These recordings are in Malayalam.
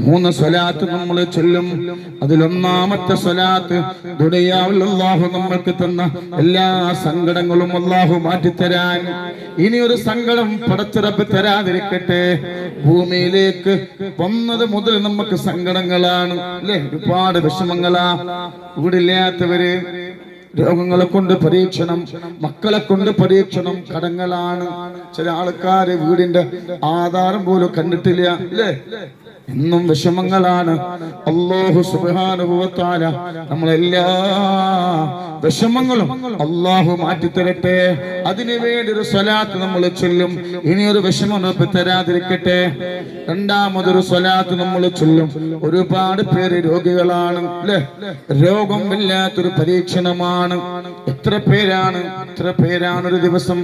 മൂന്ന് സ്വലാത്ത് നമ്മൾ ചൊല്ലും. അതിലൊന്നാമത്തെ സ്വലാത്ത് അള്ളാഹു നമ്മൾക്ക് തന്ന എല്ലാ സങ്കടങ്ങളും അള്ളാഹു മാറ്റിത്തരാൻ. ഇനി ഒരു സങ്കടം പടച്ചിറപ്പ് തരാതിരിക്കട്ടെ. ഭൂമിയിലേക്ക് വന്നത് മുതൽ നമുക്ക് സങ്കടങ്ങളാണ്. അല്ലെ? ഒരുപാട് വിഷമങ്ങളാ. വീടില്ലാത്തവര് രോഗങ്ങളെ കൊണ്ട് പരീക്ഷണം മക്കളെ കൊണ്ട് പരീക്ഷണം കടങ്ങളാണ്. ചില ആൾക്കാര് വീടിന്റെ ആധാരം പോലും കണ്ടിട്ടില്ല. അല്ലേ? എന്നും വിഷമങ്ങളാണ്. അള്ളാഹു സുബാനുഭവത്താല നമ്മളെല്ലാ വിഷമങ്ങളും അള്ളാഹു മാറ്റിത്തരട്ടെ. അതിനു വേണ്ടി ഒരു സ്വലാത്ത് നമ്മൾ ചൊല്ലും. ഇനിയൊരു വിഷമം തരാതിരിക്കട്ടെ. രണ്ടാമതൊരു സ്വലാത്ത് നമ്മൾ ചൊല്ലും. ഒരുപാട് പേര് രോഗികളാണ് അല്ലെ? രോഗം ഇല്ലാത്തൊരു പരീക്ഷണമാണ്. എത്ര പേരാണ് എത്ര പേരാണ് ഒരു ദിവസം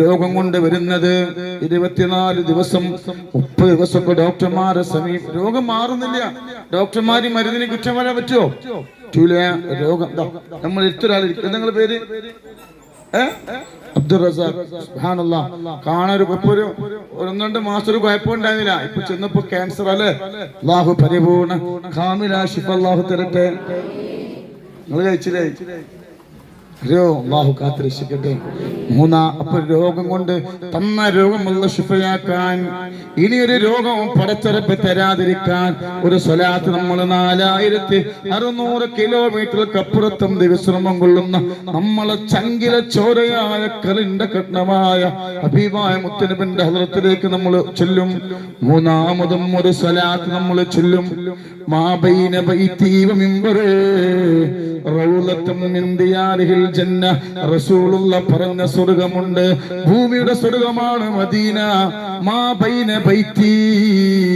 രോഗം കൊണ്ട് വരുന്നത്? ഇരുപത്തിനാല് ദിവസം മുപ്പത് ദിവസം ഡോക്ടർമാരെ സമീപം രോഗം മാറുന്നില്ല. ഡോക്ടർമാര് മരുന്നിന് കുറ്റം വരാൻ പറ്റുമോ? പറ്റൂല. രോഗം. നമ്മൾ ഇരിക്കൊരാളിരിക്കും നിങ്ങളുടെ പേര്? അബ്ദുൾ റസാഖ് കാണാൻ ഒരു ഒരു രണ്ട് മാസം ഒരു കുഴപ്പമുണ്ടായിരുന്നില്ല ഇപ്പൊ ചെന്നപ്പോ ക്യാൻസർ അല്ലേ? അള്ളാഹു പരിപൂർണ കാമില ഷിഫ അള്ളാഹു തരട്ടെ. നിങ്ങൾ കഴിച്ചില്ലേ? അള്ളാഹു മൂന്നാ അപ്പൊ രോഗം കൊണ്ട് തന്ന രോഗമുള്ള ശുഭയാക്കാൻ ഇനി ഒരു രോഗവും പടച്ചെറുപ്പ് തരാതിരിക്കാൻ ഒരു സ്വലാത്ത് നമ്മൾ നാലായിരത്തി അറുന്നൂറ് കിലോമീറ്റർക്ക് അപ്പുറത്തും വിശ്രമം കൊള്ളുന്ന നമ്മളെ ചങ്കില ചോരയായ കലിന്റെ കഠിനമായ അഭിമായ മുത്തനബിന്റെ ഹൃദയത്തിലേക്ക് നമ്മൾ ചൊല്ലും. മൂന്നാമതും ഒരു സ്വലാത്ത് നമ്മൾ ചൊല്ലും. മാബൈന ബൈതീവ മിമ്പറേ റൗളത്തും മിൻ ദിയാരിഹിൽ ജന്ന റസൂലുള്ള പറഞ്ഞ സ്വർഗമുണ്ട്. ഭൂമിയുടെ സ്വർഗമാണ് മദീന. മാ ബൈന ബൈത്തി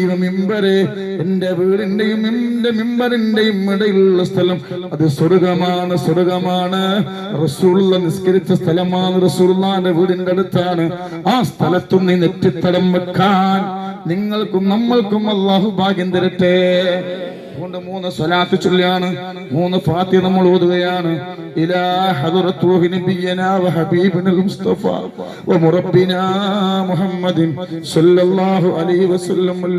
വ മിമ്പറെ എന്റെ വീടിന്റെയും എന്റെ മിമ്പറിന്റെയും ഇടയിലുള്ള സ്ഥലം. അത് സ്വർഗമാണ് സ്വർഗമാണ്. റസൂലുള്ള നിസ്കരിച്ച സ്ഥലമാണ് റസൂള്ളാന്റെ വീടിന്റെ അടുത്താണ്. ആ സ്ഥലത്തും നീ നെറ്റിത്തടം വെക്കാൻ. നിങ്ങൾക്കും നമ്മൾക്കും അള്ളാഹു ഭാഗ്യം തരട്ടെ. മൂന്ന് സ്വലാത്ത് ചൊല്ലിയാണ്. മൂന്ന് ഫാത്തി നമ്മൾ ഓതുകയാണ്. ഇലാ ഹദറത്തു നബിയനാ വ ഹബീബിനൽ മുസ്തഫ വ മുറബ്ബിനാ മുഹമ്മദിൻ സല്ലല്ലാഹു അലൈഹി വസല്ലം അൽ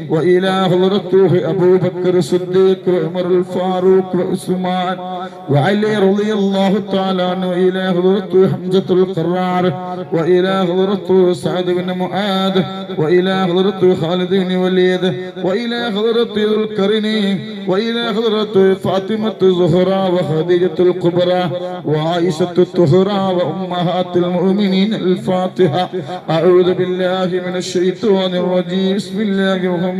وإلى حضرته أبو بكر الصديق وعمر الفاروق وعثمان وعلي رضي الله تعالى عنه إلى حضرته حمزة القرار وإلى حضرته سعد بن معاذ وإلى حضرته خالد بن وليد وإلى حضرته ذو القرنين وإلى حضرته فاطمة الزهراء وخديجة الكبرى وعائشة الطهرى وأمهات المؤمنين الفاتحة أعوذ بالله من الشيطان الرجيم بسم الله الرحمن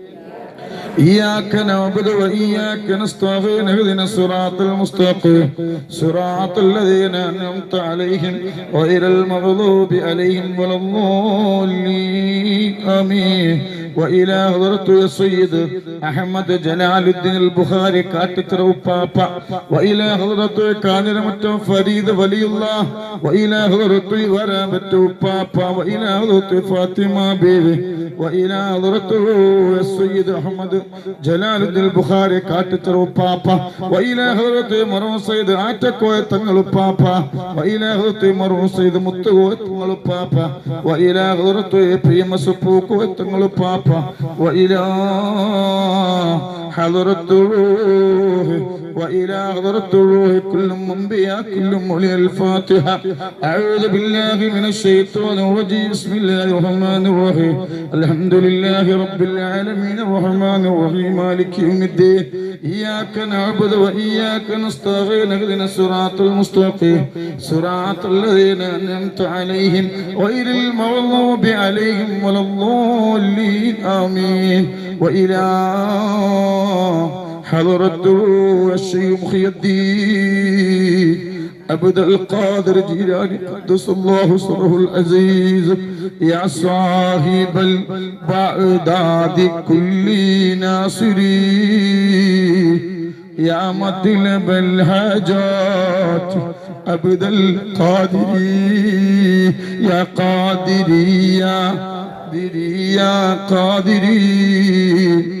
إياك نعبد وإياك نستعين اهدنا الصراط المستقيم صراط الذين أنعمت عليهم غير المغضوب عليهم ولا الضالين آمين وإلى حضرة السيد أحمد جلال الدين البخاري كاتتر وبابا وإلى حضرة كان متى فريد ولي الله وإلى حضرة ورابة وبابا وإلى حضرة فاطمة بيبي وإلى حضرته السيد أحمد جلال الدين البخاري كاتتر وبابا وإلى حضرة مرو سيد آتكو تنغل وبابا وإلى حضرة مرو سيد متغو تنغل وبابا وإلى حضرة بريم سبوكو تنغل وبابا وإلى حضرة الروح وإلى حضرة الروح كل منبيا كل مولي الفاتحة أعوذ بالله من الشيطان الرجيم بسم الله الرحمن الرحيم الحمد لله رب العالمين الرحمن الرحيم مالك يوم الدين إياك نعبد وإياك نستعين اهدنا الصراط المستقيم صراط الذين أنعمت عليهم غير المغضوب عليهم ولا الضالين آمين وإلى حضرة الشيخ محي الدين عبد القادر جيلاني قدس الله سره العزيز. يا صاحب البعداد كل ناصري. يا مطلب الحاجات عبد القادري. يا قادري يا قادري يا قادري.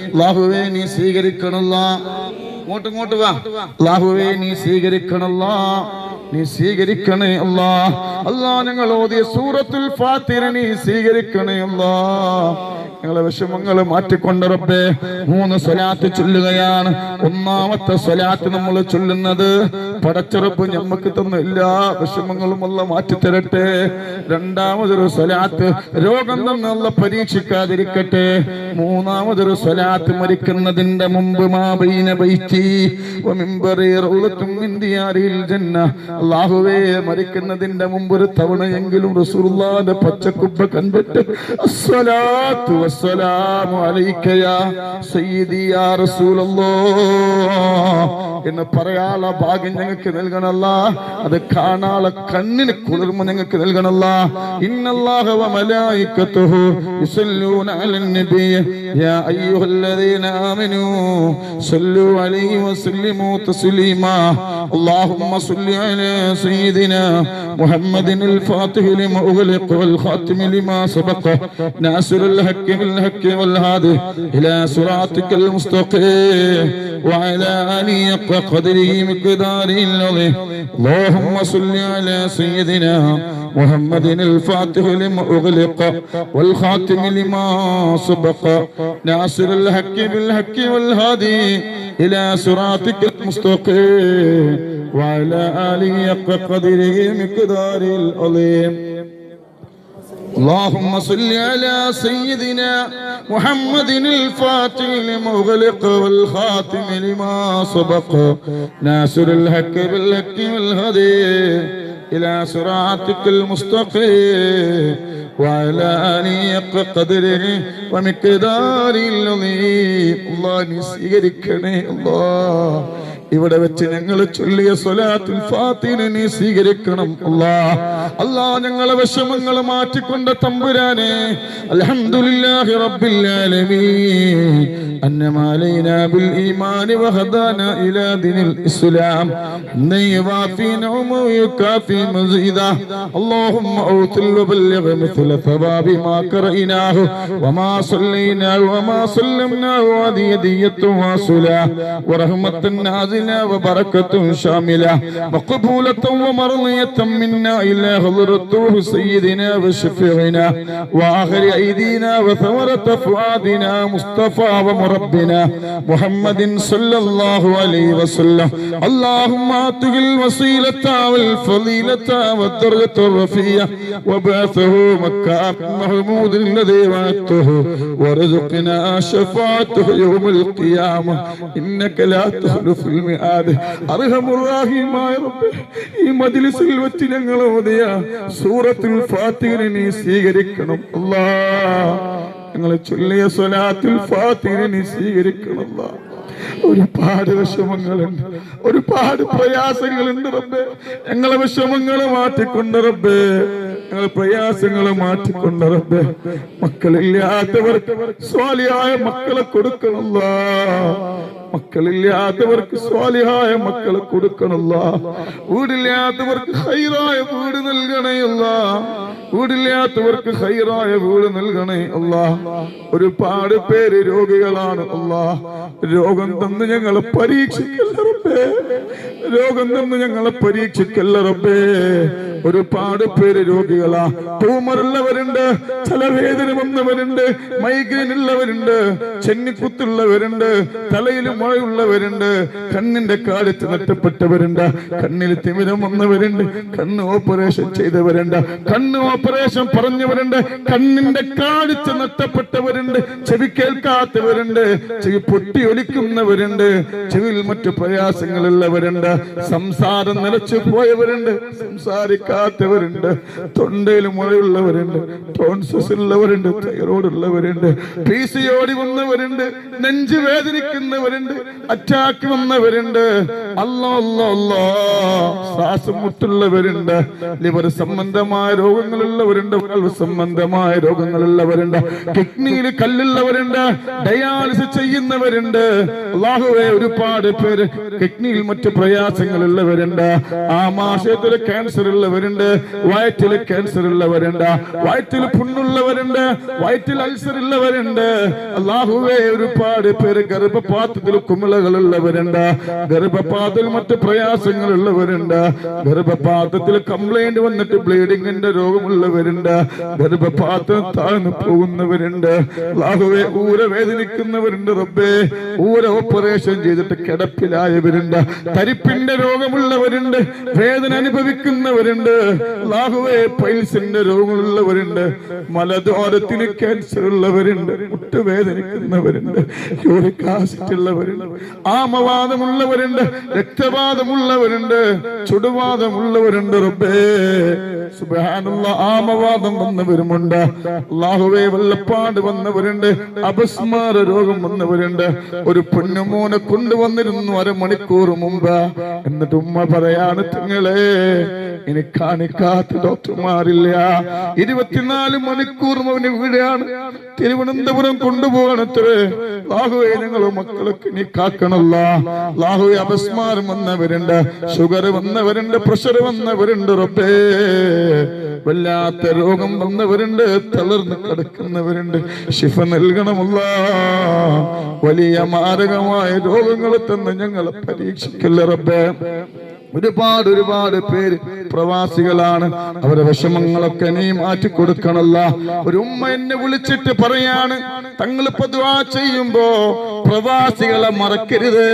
അള്ളാഹുവേ നീ സ്വീകരിക്കണല്ല വാ. നീ സ്വീകരിക്കണല്ല നീ സ്വീകരിക്കണേ അല്ലാ. അല്ലാ ഞങ്ങൾ ഓതിയ സൂറത്തുൽ ഫാത്തിര നീ സ്വീകരിക്കണേ അല്ലാ. ഞങ്ങളെ വിഷമങ്ങൾ മാറ്റിക്കൊണ്ട് റബ്ബേ മൂന്ന് സ്വലാത്ത് ചൊല്ലുകയാണ്. ഒന്നാമത്തെ സ്വലാത്ത് നമ്മൾ ചൊല്ലുന്നത് പടച്ചറപ്പ് ഞമ്മക്ക് തന്ന എല്ലാ വിഷമങ്ങളും മാറ്റി തരട്ടെ. രണ്ടാമതൊരു സ്വലാത്ത് രോഗം തന്നുള്ള പരീക്ഷിക്കാതിരിക്കട്ടെ. മൂന്നാമതൊരു സ്വലാത്ത് മരിക്കുന്നതിന്റെ മുമ്പ് മാബൈന അല്ലാഹുവേ മരിക്കുന്നതിന്റെ മുമ്പ് ഒരു തവണയെങ്കിലും റസൂലുള്ളാഹിന്റെ പച്ചക്കുപ്പ കണ്ടിട്ട് എന്ന് പറയാള ഭാഗ്യം ഞങ്ങൾക്ക് നൽകണല്ല അത് കാണാള കണ്ണിന് കുളിർമ ഞങ്ങൾക്ക് നൽകണല്ല ഇന്നല്ലാഹവ തസ്ലീമാ. محمد الفاتح لما أغلق والخاتم لما سبق ناصر الحق بالحق والهادي إلى صراطك المستقيم وعلى آله حق قدره مقداره العظيم اللهم صل على سيدنا محمد الفاتح لما أغلق والخاتم لما سبق ناصر الحق بالحق والهادي إلى صراطك المستقيم وعلى آله قدره مقداره العظيم. اللهم صل على سيدنا محمد الفاتح لمغلق والخاتم لما سبق. ناصر الحق بالحق والهدي إلى صراطك المستقيم. وعلى حق قدره ومقداره العظيم. الله نسيركني الله ഇവിടെ വെച്ച് ഞങ്ങൾ ചൊല്ലിയ സ്വലാത്തുൽ ഫാത്തിനെ നീ സ്വീകരിക്കണം അല്ലാ അല്ലാ ഞങ്ങളെ വിഷമങ്ങൾ മാറ്റിക്കൊണ്ട് തമ്പുരാനെ അൽഹംദുലില്ലാഹി റബ്ബിൽ ആലമീൻ أنم علينا بالإيمان وهدانا إلى دين الإسلام أن يوافي نعمه ويكافي مزيدا اللهم أوتل وبلغ مثل ثواب ما قرأناه وما صليناه وما سلمناه هذه هدية واصلة ورحمة نازلة وبركة شاملة. مقبولة ومرضية منا إلى حضرته سيدنا وشفيعنا وآخر أيدينا وثمرة فؤادنا مصطفى ومربنا محمد صلى الله عليه وسلم. اللهم آته الوسيلة والفضيلة والدرجة الرفيعة وبعثه مكان محمود الذي وعدته ورزقنا شفاعته يوم القيامة. إنك لا تخلف الميعاد. ഈ സൂറത്തുൽ നീ സ്വീകരിക്കണം. ചൊല്ലിയ സ്വലാത്തുൽ നീ സ്വീകരിക്കണം. ഒരുപാട് വിഷമങ്ങളുണ്ട്. ഒരുപാട് പ്രയാസങ്ങളുണ്ട് റബ്ബേ. ഞങ്ങളെ വിഷമങ്ങൾ മാറ്റിക്കൊണ്ട് റബ്ബേ. ഞങ്ങളെ പ്രയാസങ്ങൾ മാറ്റിക്കൊണ്ട് റബ്ബേ. മക്കളില്ലാത്തവർക്ക് സ്വാലിയായ മക്കളെ കൊടുക്കണല്ലോ മക്കളില്ലാത്തവർക്ക് സ്വാലിഹായ മക്കളെ കൊടുക്കണല്ല. വീടില്ലാത്തവർക്ക് ഹൈറായ വീട് നൽകണയല്ല. വീടില്ലാത്തവർക്ക് ഹൈറായ വീട് നൽകണേ അല്ല. ഒരുപാട് പേര് രോഗികളാണ് അല്ല. രോഗം തന്ന് ഞങ്ങളെ പരീക്ഷിക്കല്ല റബ്ബേ. രോഗം തന്ന് ഞങ്ങളെ പരീക്ഷിക്കല്ല റബ്ബേ. ഒരുപാട് പേര് രോഗികളാ. ട്യൂമറുള്ളവരുണ്ട് ചലവേദന വന്നവരുണ്ട് മൈഗ്രെയിൻ ഉള്ളവരുണ്ട് ചെന്നിക്കുത്തുള്ളവരുണ്ട് തലയിൽ മുഴയുള്ളവരുണ്ട് കണ്ണിന്റെ കാലത്ത് നഷ്ടപ്പെട്ടവരുണ്ട് കണ്ണിൽ തിമിരം വന്നവരുണ്ട്. കണ്ണ് ഓപ്പറേഷൻ ചെയ്തവരുണ്ട്. കണ്ണ് ഓപ്പറേഷൻ പറഞ്ഞവരുണ്ട്. കണ്ണിന്റെ കാലത്ത് നഷ്ടപ്പെട്ടവരുണ്ട് ചെവി കേൾക്കാത്തവരുണ്ട്. ചെവി പൊട്ടി ഒലിക്കുന്നവരുണ്ട്. ചെവിയിൽ മറ്റു പ്രയാസങ്ങളുള്ളവരുണ്ട്. സംസാരം നിലച്ചു പോയവരുണ്ട്. സംസാരിക്കാത്തവരുണ്ട്. തൊണ്ടയിൽ മുഴയുള്ളവരുണ്ട്. ടോൺസസ് ഉള്ളവരുണ്ട്. തൈറോയ്ഡ് ഉള്ളവരുണ്ട്. പി സി ഓടി വന്നവരുണ്ട്. നെഞ്ച് വേദനിക്കുന്നവരുണ്ട് അറ്റാക്ക് വന്നവരുണ്ട്. അല്ലോ അല്ലോ അല്ലോ. ശ്വാസം മുട്ടുള്ളവരുണ്ട്. ലിവർ സംബന്ധമായ രോഗങ്ങളുള്ളവരുണ്ട് സംബന്ധമായ രോഗങ്ങളുള്ളവരുണ്ട്. കിഡ്നിയിൽ കല്ലുള്ളവരുണ്ട് ഡയാലിസിസ് ചെയ്യുന്നവരുണ്ട്. അള്ളാഹുവെ ഒരുപാട് പേര് കിഡ്നിയിൽ മറ്റു പ്രയാസങ്ങളുള്ളവരുണ്ട്. ആമാശയത്തിൽ ക്യാൻസർ ഉള്ളവരുണ്ട് വയറ്റിൽ ക്യാൻസർ ഉള്ളവരുണ്ട് വയറ്റിൽ പുണ്ണുള്ളവരുണ്ട് വയറ്റിൽ അൾസർ ഉള്ളവരുണ്ട് അള്ളാഹുവെ ഒരുപാട് പേര് ഗർഭപാത്രത്തിൽ കുമിളകളുള്ളവരുണ്ട്. ഗർഭപാത്രത്തിൽ മറ്റു പ്രയാസങ്ങളുള്ളവരുണ്ട്. ഗർഭപാത്രത്തിൽ കംപ്ലൈന്റ് വന്നിട്ട് ബ്ലീഡിങ്ങിന്റെ രോഗമുള്ളവരുണ്ട്. ഗർഭപാത്രം താഴ്ന്നു പോകുന്നവരുണ്ട്. അള്ളാഹുവെ ഊര വേദനിക്കുന്നവരുണ്ട് റബ്ബേ. ഊര ഓപ്പറേഷൻ ചെയ്തിട്ട് കിടപ്പിലായവരുണ്ട്. തരിപ്പിന്റെ രോഗമുള്ളവരുണ്ട്. വേദന അനുഭവിക്കുന്നവരുണ്ട്. ലാഹുവേ പൈൽസിന്റെ രോഗമുള്ളവരുണ്ട് മലദ്വാരത്തിന് ക്യാൻസർ ഉള്ളവരുണ്ട്. മുട്ടുവേദനിക്കുന്നവരുണ്ട്. ആസിഡ് ഉള്ളവരുണ്ട് ആമവാദമുള്ളവരുണ്ട് രക്തവാദമുള്ളവരുണ്ട് ചുടുവാദമുള്ളവരുണ്ട് റബ്ബേ. ആമവാദം വന്നവരുമുണ്ട്. അള്ളാഹുവേ വെള്ളപ്പാട് വന്നവരുണ്ട് അപസ്മാര രോഗം വന്നവരുണ്ട്. ഒരു പൊന്നുമോനെ കൊണ്ടുവന്നിരുന്നു അരമണിക്കൂർ മുമ്പ്. എന്നിട്ട് ഉമ്മ പറയാണ് തിങ്ങളെ ഇനി കാണിക്കാത്ത ഡോക്ടർമാരില്ല. ഇരുപത്തിനാല് മണിക്കൂർ അവന് വീടാണ് തിരുവനന്തപുരം കൊണ്ടുപോകണത്രേ. ലാഹുവെ നിങ്ങൾ മക്കളൊക്കെ നീ കാക്കണല്ല. ലാഹുവെ അപസ്മാരം വന്നവരുണ്ട് ഷുഗർ വന്നവരുണ്ട് പ്രഷർ വന്നവരുണ്ട് റബ്ബേ. വല്ലാത്ത രോഗം വന്നവരുണ്ട് തളർന്ന് കിടക്കുന്നവരുണ്ട്. ശിഫ നൽകണമല്ല. വലിയ മാരകമായ രോഗങ്ങളെ തന്നെ ഞങ്ങളെ പരീക്ഷിക്കില്ല റബ്ബേ. ഒരുപാട് ഒരുപാട് പേര് പ്രവാസികളാണ്. അവരുടെ വിഷമങ്ങളൊക്കെ നീ മാറ്റി കൊടുക്കണല്ല. ഒരു ഉമ്മ എന്നെ വിളിച്ചിട്ട് പറയാണ് തങ്ങൾ പൊതുവാ ചെയ്യുമ്പോ പ്രവാസികളെ മറക്കരുത്.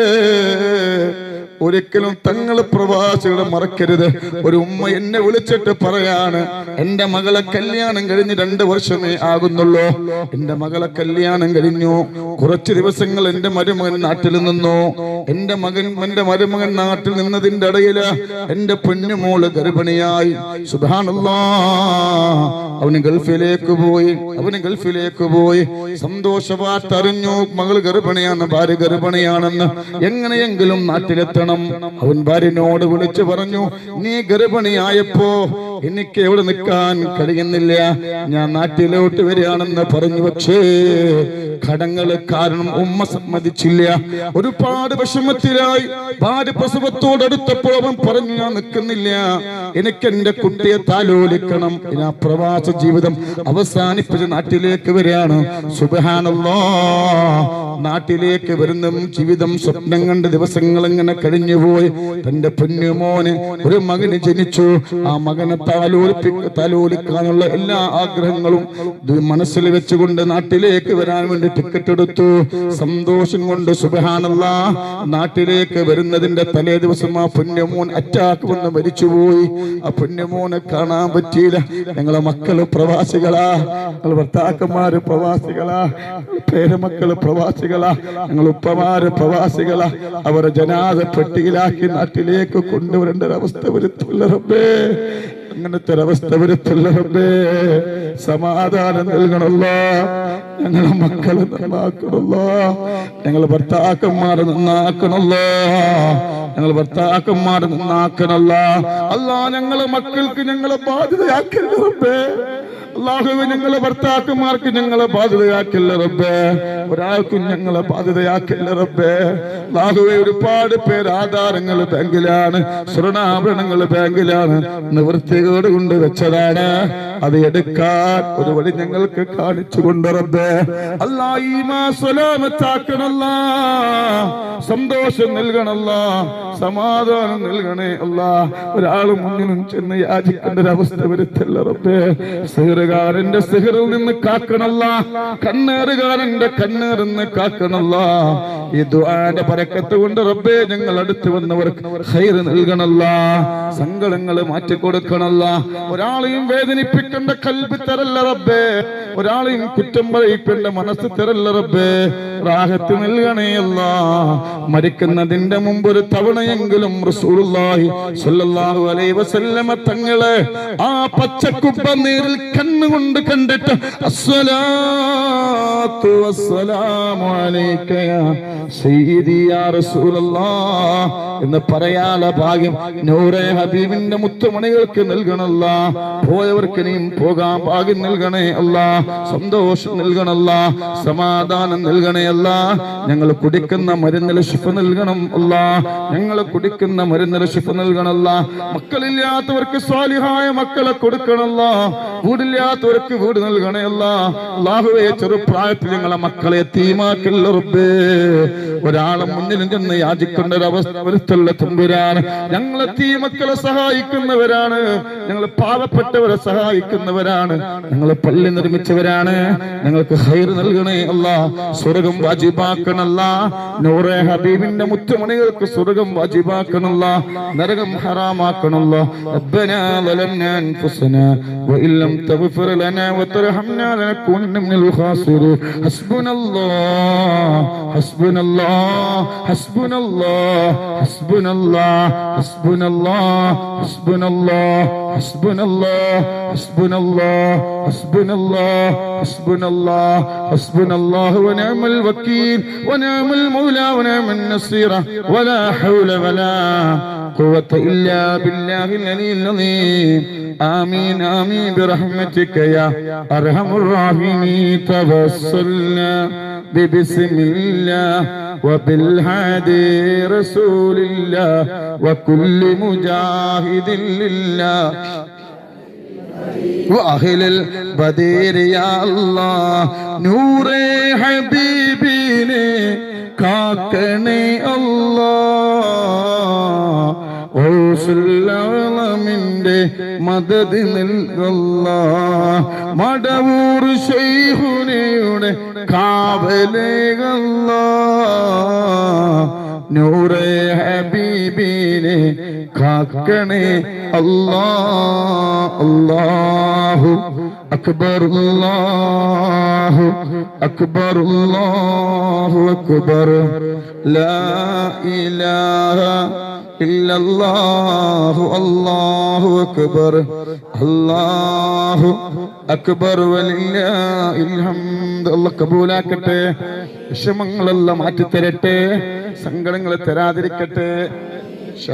ഒരിക്കലും തങ്ങൾ പ്രവാസികളെ മറക്കരുത്. ഒരു ഉമ്മ എന്നെ വിളിച്ചിട്ട് പറയാണ് എന്റെ മകളെ കല്യാണം കഴിഞ്ഞ് രണ്ട് വർഷമേ ആകുന്നുള്ളൂ. എന്റെ മകളെ കല്യാണം കഴിഞ്ഞു. കുറച്ച് ദിവസങ്ങൾ എന്റെ മരുമകൻ നാട്ടിൽ നിന്നു. എന്റെ മകൻ എന്റെ മരുമകൻ നാട്ടിൽ നിന്നതിന്റെ ഇടയിൽ എന്റെ പെണ്ണുമോൾ ഗർഭിണിയായി. സുധാണല്ലോ അവന് ഗൾഫിലേക്ക് പോയി അവന് ഗൾഫിലേക്ക് പോയി. സന്തോഷവാർത്ത അറിഞ്ഞു മകൾ ഗർഭിണിയാണ് ഭാര്യ ഗർഭിണിയാണെന്ന്. എങ്ങനെയെങ്കിലും നാട്ടിലെത്തണം. അവൻ ഭാര്യനോട് വിളിച്ചു പറഞ്ഞു നീ ഗർഭിണിയായപ്പോ എനിക്ക് എവിടെ നിൽക്കാൻ കഴിയുന്നില്ല? ഞാൻ നാട്ടിലോട്ട് വരികയാണെന്ന് പറഞ്ഞു. പക്ഷേ കടങ്ങൾ കാരണം ഉമ്മ സമ്മതിച്ചില്ല. ഒരുപാട് വിഷമത്തിലായി. ഭാര്യ പ്രസവത്തോടടുത്തപ്പോൾ അവൻ പറഞ്ഞു ഞാൻ നിൽക്കുന്നില്ല. എനിക്ക് എന്റെ കുട്ടിയെ താലോലിക്കണം. ഞാൻ പ്രവാസ ജീവിതം അവസാനിപ്പിച്ച് നാട്ടിലേക്ക് വരികയാണ്. സുബഹാനല്ലോ. നാട്ടിലേക്ക് വരുന്ന ജീവിതം സ്വപ്നം കണ്ട ദിവസങ്ങൾ ഇങ്ങനെ കഴിഞ്ഞുപോയി തന്റെ പൊന്നുമോന് ഒരു മകന് ജനിച്ചു. ആ മകനെ താലോലിപ്പി താലോലിക്കാനുള്ള എല്ലാ ആഗ്രഹങ്ങളും മനസ്സിൽ വെച്ചുകൊണ്ട് നാട്ടിലേക്ക് വരാൻ വേണ്ടി ടിക്കറ്റ് എടുത്തു. സന്തോഷം കൊണ്ട് സുബഹാനല്ല നാട്ടിലേക്ക് വരുന്നതിന്റെ തലേ ദിവസം ആ പുണ്യമോൻ അറ്റാക്ക് വന്ന് മരിച്ചുപോയി. ആ പുണ്യമോനെ കാണാൻ പറ്റിയില്ല. ഞങ്ങളെ മക്കൾ പ്രവാസികളാ. ഞങ്ങൾ ഭർത്താക്കന്മാര് പ്രവാസികളാ. പേരമക്കൾ പ്രവാസികളാ. ഞങ്ങൾ ഉപ്പമാര് പ്രവാസികളാ. അവരെ ജനാദ പെട്ടിയിലാക്കി നാട്ടിലേക്ക് കൊണ്ടുവരേണ്ട ഒരവസ്ഥ വരുത്തില്ല റബ്ബേ. അങ്ങനത്തെ ഒരവസ്ഥ വരുത്തില്ല റബ്ബേ. സമാധാനം നൽകണല്ലോ ഞങ്ങളെ മക്കളെ നന്നാക്കണല്ലോ ഞങ്ങൾ ഭർത്താക്കന്മാരെ നന്നാക്കണല്ലോ ഞങ്ങൾ ഭർത്താക്കന്മാരെ നന്നാക്കണല്ലോ അല്ല ഞങ്ങളെ മക്കൾക്ക് ഞങ്ങളെ ബാധ്യതയാക്കരുത് റബ്ബേ. അള്ളാഹുവെ ഞങ്ങളെ ഭർത്താക്കന്മാർക്ക് ഞങ്ങളെ ബാധ്യതയാക്കില്ല റബ്ബേ. ഒരാൾക്കും ഞങ്ങളെ ബാധ്യതയാക്കില്ല റബ്ബേ. അള്ളാഹുവെ ഒരുപാട് പേര് ആധാരങ്ങൾ ബാങ്കിലാണ് സ്വർണാഭരണങ്ങൾ ബാങ്കിലാണ് നിവൃത്തികേട് കൊണ്ട് വെച്ചതാണ്. അത് എടുക്കാൻ ഒരു വഴി ഞങ്ങൾക്ക് കാണിച്ചു കൊണ്ട് അല്ലാമത്താക്കണല്ല സന്തോഷം നൽകണല്ല. സമാധാനം നൽകണേ അല്ല. ഒരാൾ മുന്നിലും ചെന്ന് യാചിക്കേണ്ട ഒരു അവസ്ഥ വരുത്തല്ല റബ്ബേ. സിഹറുകാരന്റെ സിഹറിൽ നിന്ന് കാക്കണല്ല. കണ്ണേറുകാരന്റെ കണ്ണേറിൽ നിന്ന് കാക്കണല്ല. ഈ ദുആന്റെ പരക്കത്ത് കൊണ്ട് റബ്ബേ ഞങ്ങൾ അടുത്ത് വന്നവർക്ക് ഖൈർ നൽകണല്ല. സങ്കടങ്ങൾ മാറ്റിക്കൊടുക്കണല്ല. ഒരാളെയും വേദനിപ്പിക്കേണ്ട കൽബി തരല്ല റബ്ബേ. ഒരാളെയും കുറ്റം പറയിക്കേണ്ട മനസ്സ് തരല്ല റബ്ബേ. റാഹത്ത് നൽകണേ അല്ല. മരിക്കുന്നതിന്റെ മുമ്പ് ഒരു തവണയെങ്കിലും റസൂലുള്ളാഹി സ്വല്ലല്ലാഹു അലൈഹി വസല്ലമ തങ്ങളെ ആ പച്ചക്കുപ്പ നീരിൽ കണ്ണുകൊണ്ട് കണ്ടിട്ട് അസ്സലാത്തു വസ്സലാമു അലൈക യാ സയ്യിദി യാ എന്ന് പറയാനുള്ള ഭാഗ്യം നൂറെ ഹബീബിന്റെ മുത്തുമണികൾക്ക് നൽകണല്ല. പോയവർക്ക് ഇനിയും പോകാൻ ഭാഗ്യം നൽകണേ അല്ല. സന്തോഷം നൽകണല്ല. സമാധാനം നൽകണേ അല്ല. ഞങ്ങൾ കുടിക്കുന്ന മരുന്നിൽ ശിഫ നൽകണം അല്ല. ഞങ്ങൾ കുടിക്കുന്ന മരുന്നിൽ ശിഫ നൽകണല്ല. മക്കളില്ലാത്തവർക്ക് സ്വാലിഹായ മക്കളെ കൊടുക്കണല്ല. വീടില്ലാത്തവർക്ക് വീട് നൽകണേ അല്ല അള്ളാഹുവെ ചെറുപ്രായത്തിൽ ഞങ്ങളെ മക്കളെ തീമാക്കല്ല റബ്ബേ ഒരാളെ മുന്നിൽ ചെന്ന് യാചിക്കേണ്ട ഒരു അവസ്ഥ വരുത്തുള്ള തമ്പുരാൻ ഞങ്ങളെ തീ മക്കളെ സഹായിക്കുന്നവരാണ് ഞങ്ങൾ പാവപ്പെട്ടവരെ സഹായിക്കുന്നവരാണ് ഞങ്ങൾ പള്ളി നിർമ്മിച്ചവരാണ് ഞങ്ങൾക്ക് ഹൈർ നൽകണേ അല്ല സ്വർഗം വാജിബാക്കണല്ല നൂറെ ഹബീബിന്റെ മുത്തുമണികൾക്ക് സ്വർഗം വാജിബാക്കണല്ല നരകം ഹറാമാക്കണല്ല ربنا ظلمنا انفسنا وان لم تغفر لنا وترحمنا لنكونن من الخاسرين حسبنا الله حسبنا الله حسبنا الله حسبنا الله حسبنا الله حسبنا الله حسبنا الله حسبنا الله حسبنا الله حسبنا الله حسبنا الله ونعم الوكيل ونعم المولى ونعم النصير ولا حول ولا قوة إلا بالله العلي العظيم. آمين آمين برحمتك يا أرحم الراحمين. توسلنا ببسم الله وبالهادي رسول الله وكل مجاهد لله. واهل البدير يا الله نور حبيبيني കാക്കണേ അല്ലാ ഓസുല്ലമിന്റെ മദത് നൽകല്ല മടവൂർ ശൈഹുനയുടെ കാവലേകല്ല നൂറെ ഹബീബിനെ കാക്കണേ അല്ലാഹു അക്ബർ അല്ലാഹു അക്ബർ അല്ലാഹു അക്ബർ. ലാ ഇലാഹ ഇല്ല അല്ലാഹു അല്ലാഹു അക്ബർ. അല്ലാഹു അക്ബർ വലില്ലാഹി അൽഹംദു അല്ലാഹു കബൂലാക്കട്ടെ വിഷമങ്ങളെല്ലാം മാറ്റി തരട്ടെ സങ്കടങ്ങളെ തരാതിരിക്കട്ടെ.